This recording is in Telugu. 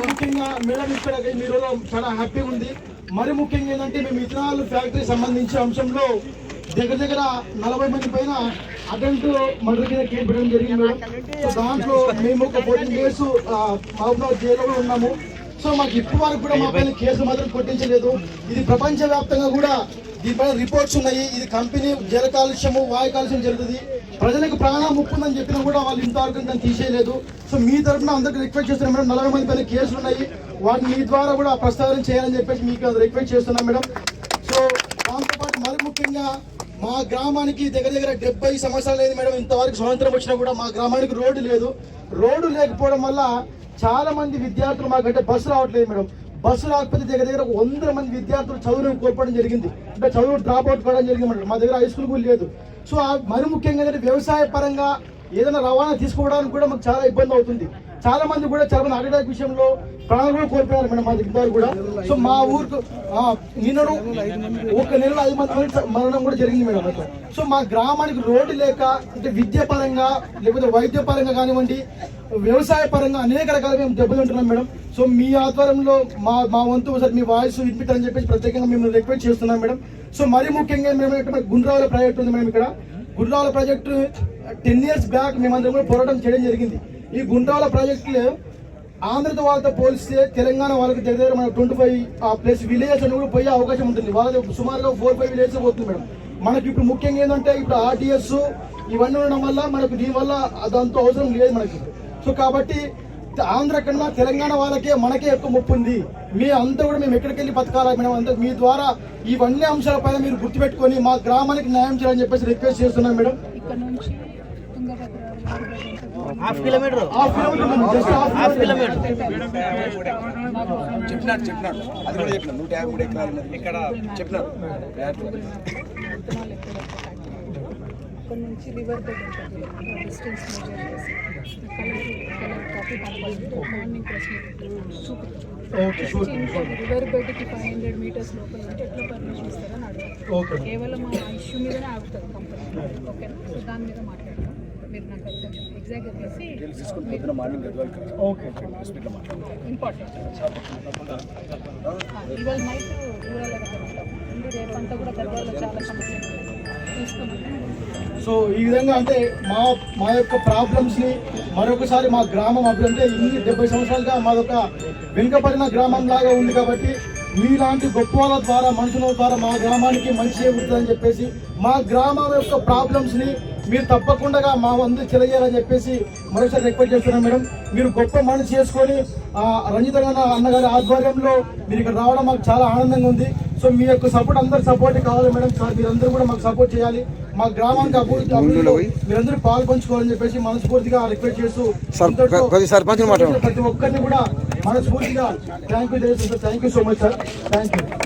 ముఖ్యంగా మేడం ఇక్కడ మీరు చాలా హ్యాపీగా ఉంది మరి ముఖ్యంగా ఏంటంటే మేము ఇథనాల్ ఫ్యాక్టరీ సంబంధించిన అంశంలో దగ్గర దగ్గర నలభై మంది పైన అటెంప్ట్ మర్డర్ కింద కేసు పెట్టడం జరిగింది సో దాంట్లో మేము ఒక ఫోర్టీన్ డేస్ మహబూబాబాద్ జైల్లో ఉన్నాము సో మాకు ఇప్పటి వరకు కూడా మా పైన కేసు మాత్రం కొట్టించలేదు ఇది ప్రపంచవ్యాప్తంగా కూడా దీనిపైన రిపోర్ట్స్ ఉన్నాయి ఇది కంపెనీ జల కాలుష్యము వాయు కాలుష్యం జరుగుతుంది. ప్రజలకు ప్రాణం ముప్పు ఉందని చెప్పినా కూడా వాళ్ళు ఇంతవరకు దాన్ని తీసేయలేదు. సో మీ తరఫున అందరికి రిక్వెస్ట్ చేస్తున్నాం మేడం. నలభై మంది పైన కేసులు ఉన్నాయి. వాటిని మీ ద్వారా కూడా ప్రస్తావన చేయాలని చెప్పేసి మీకు రిక్వెస్ట్ చేస్తున్నాం మేడం. సో దాంతోపాటు మరి ముఖ్యంగా మా గ్రామానికి దగ్గర దగ్గర డెబ్బై సంవత్సరాలు లేదు మేడం. ఇంతవరకు స్వాతంత్రం వచ్చినా కూడా మా గ్రామానికి రోడ్డు లేదు. రోడ్డు లేకపోవడం వల్ల చాలా మంది విద్యార్థులు మాకంటే బస్సు రావట్లేదు మేడం. బస్సు రాకపోతే దగ్గర దగ్గర వందల మంది విద్యార్థులు చదువును కోల్పోవడం జరిగింది. అంటే చదువు డ్రాప్ అవుట్ కావడం జరిగింది మేడం. మా దగ్గర హై స్కూల్ కూడా లేదు. సో ఆ- మరి ముఖ్యంగా వ్యవసాయ పరంగా ఏదైనా రవాణా తీసుకోవడానికి కూడా మాకు చాలా ఇబ్బంది అవుతుంది. చాలా మంది కూడా చాలా మంది అటాక్ విషయంలో ప్రాణాలు కూడా కోల్పోయారు మేడం మా దగ్గర కూడా. సో మా ఊరికి నిన్నడు నిన్నను ఒక నెలలో ఐదు మంది మంది మరణం కూడా జరిగింది మేడం అట్లా. సో మా గ్రామానికి రోడ్డు లేక అంటే విద్య పరంగా లేకపోతే వైద్య పరంగా కానివ్వండి వ్యవసాయ పరంగా అనేక రకాలుగా మేము దెబ్బతింటున్నాం మేడం. సో మీ ఆధ్వర్యంలో మా మా వంతు ఒకసారి మీ వాయిస్ వినిపించాలని చెప్పేసి ప్రత్యేకంగా మేము రిక్వెస్ట్ చేస్తున్నాం మేడం. సో మరీ ముఖ్యంగా మేము ఇక్కడ గుండ్రాల ప్రాజెక్ట్ ఉంది మేడం ఇక్కడ. Gundrala project ten years back మేమందరం కూడా పోరాటం చేయడం జరిగింది. ఈ గుండ్రాల ప్రాజెక్టులు ఆంధ్రతో వాళ్ళతో పోలిస్తే తెలంగాణ వాళ్ళకి దగ్గర దగ్గర మన ట్వంటీ ఫైవ్ ఆ ప్లస్ విలేజెస్ అని కూడా పోయే అవకాశం ఉంటుంది. వాళ్ళకి సుమారుగా ఫోర్ ఫైవ్ విలేజెస్ పోతుంది మేడం. మనకి ఇప్పుడు ముఖ్యంగా ఏంటంటే ఇప్పుడు ఆర్టీఎస్ ఇవన్నీ ఉండడం వల్ల మనకు దీనివల్ల అదంతా అవసరం లేదు మనకి. సో కాబట్టి ఆంధ్ర కన్నా తెలంగాణ వాళ్ళకే మనకే ఎక్కువ ముప్పు ఉంది. మీ అంతా కూడా మేము ఎక్కడికి వెళ్ళి బతకాలా మేడం? అంతా మీ ద్వారా ఇవన్నీ అంశాలపైన మీరు గుర్తుపెట్టుకొని మా గ్రామానికి న్యాయం చేయాలని చెప్పేసి రిక్వెస్ట్ చేస్తున్నాం మేడం. ఇక్కడ నుంచి హాఫ్ కిలోమీటర్. Half kilometre. చెప్పినాడు చెప్పినాడు అది కూడా చెప్పినాడు నూట యాభై మూడు ఎకరాలు ఉన్నది. ఇక్కడ చెప్పినాడు అక్కడ నుంచి రివర్ డిస్టెన్స్ మెజర్ చేసి కలర్ కలర్ కాపీ పంపాలంటే మార్నింగ్ రివర్ బెడ్కి ఫైవ్ హండ్రెడ్ మీటర్స్ లోపల ఉంటే ఎట్లా పర్మిషన్ ఇస్తారని అడుగుతారు. ఓకే. కేవలం ఆ ఇష్యూ మీదనే ఆగుతుంది కంపెనీ ఓకే సో దాని మీద మాట్లాడతాం మీరు నాకు ఓకే హాస్పిటల్ మాట్లాడుతున్నాం ఇంపార్టెంట్ ఇవాళ నైట్ ఊరాల రేపంతా కూడా గద్వాలలో చాలా సమస్యలు సో ఈ విధంగా అంటే మా మా యొక్క ప్రాబ్లమ్స్ని మరొకసారి మా గ్రామం అభివృద్ధి అంటే ఇన్ని డెబ్బై సంవత్సరాలుగా మాదొక వెనుకబడిన గ్రామం లాగా ఉంది కాబట్టి మీలాంటి గొప్ప వాళ్ళ ద్వారా మనుషుల ద్వారా మా గ్రామానికి మంచి చేకూరుతుందని చెప్పేసి మా గ్రామం యొక్క ప్రాబ్లమ్స్ని మీరు తప్పకుండా మా వంతు తెలియజేయాలని చెప్పేసి మరొకసారి రిక్వెస్ట్ చేస్తున్నాం మేడం. మీరు గొప్ప మనసు చేసుకొని రంజిత గారు అన్నగారి ఆధ్వర్యంలో మీరు ఇక్కడ రావడం మాకు చాలా ఆనందంగా ఉంది. సో మీ యొక్క సపోర్ట్ అందరు సపోర్ట్ కావాలి మేడం. సార్ మీరందరూ కూడా మాకు సపోర్ట్ చేయాలి. మా గ్రామానికి అభివృద్ధి అభివృద్ధిలో మీరందరూ పాల్పంచుకోవాలని చెప్పేసి మనస్ఫూర్తిగా రిక్వెస్ట్ చేస్తూ. ప్రతి ఒక్కరిని కూడా మనస్ఫూర్తిగా thank you thank you so much sir thank you